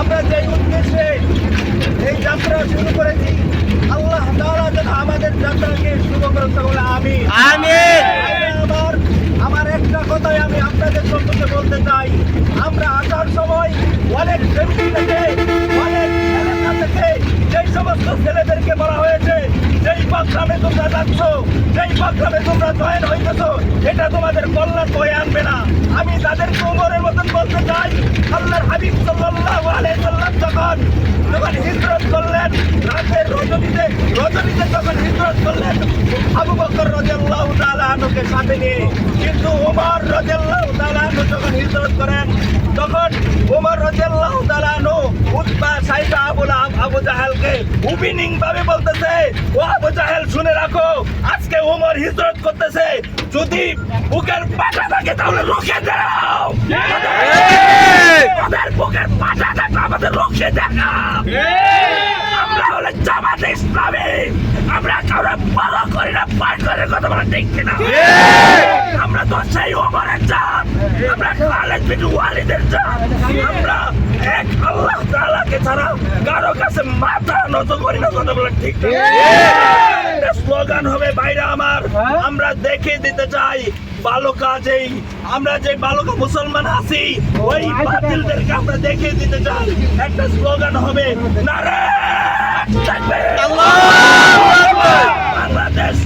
আমরা যে উদ্দেশ্যে এই যাত্রা শুরু করেছি আল্লাহ তাআলা যেন আমাদের যাত্রাকে শুভ করতে বলে আমি। আমার আমার একটা কথাই আমি আপনাদের সম্পর্কে বলতে চাই। আমরা আসার সময় অনেক ফ্যামিলি থেকে অনেক এলাকা থেকে যেই সমস্ত ছেলেদেরকে বলা হয়েছে যেই প্রোগ্রামে তোমরা যাচ্ছ যেই প্রোগ্রামে তোমরা জয়েন হইতেছ এটা তোমাদের কল্যাণ বয়ে আনবে না। আমি তাদের উমরের মতন বলতে চাই আল্লাহর হাবিব সাল্লাল্লাহু আলাইহি সাল্লাম যখন যখন হিজরত করলেন রাতের রজনীতে রজনীতে যখন হিজরত করলেন আবু বকর রাদিয়াল্লাহু তাআলা আনুকে সাথে নিয়ে কিন্তু ওমর রাদিয়াল্লাহু তাআলা আনহু যখন হিজরত করেন তখন ওমর রাদিয়াল্লাহু তাআলা আনহু উতবা সাইবা আবু লাহাব আবু জাহেলকে উপিনিং ভাবে বলতেছে ও আবু জাহেল শুনে রাখো আজকে ওমর হিজরত করতেছে যদি বুকের পাটা থাকে তাহলে রুখে দাও। আমাদের বুকের পাটা আমাদের রুখে দেখাও আমরা হলে জামাত ইসলামী। আমরা কাউরে বড় করি না পার করে কথা বলা ঠিক কিনা? আমরা তো সেই ওমরের জাত। আমরা খালেদ বিন ওয়ালিদের জাত। আমরা এক আল্লাহ তাআলাকে ছাড়া কারও কাছে মাথা নত করি না কথা বলা ঠিক না স্লোগান হবে বাইরে আমরা দেখে দিতে চাই কাজেই আমরা যে বালক মুসলমান ওই আমরা দেখে দিতে চাই। একটা স্লোগান হবে বাংলাদেশ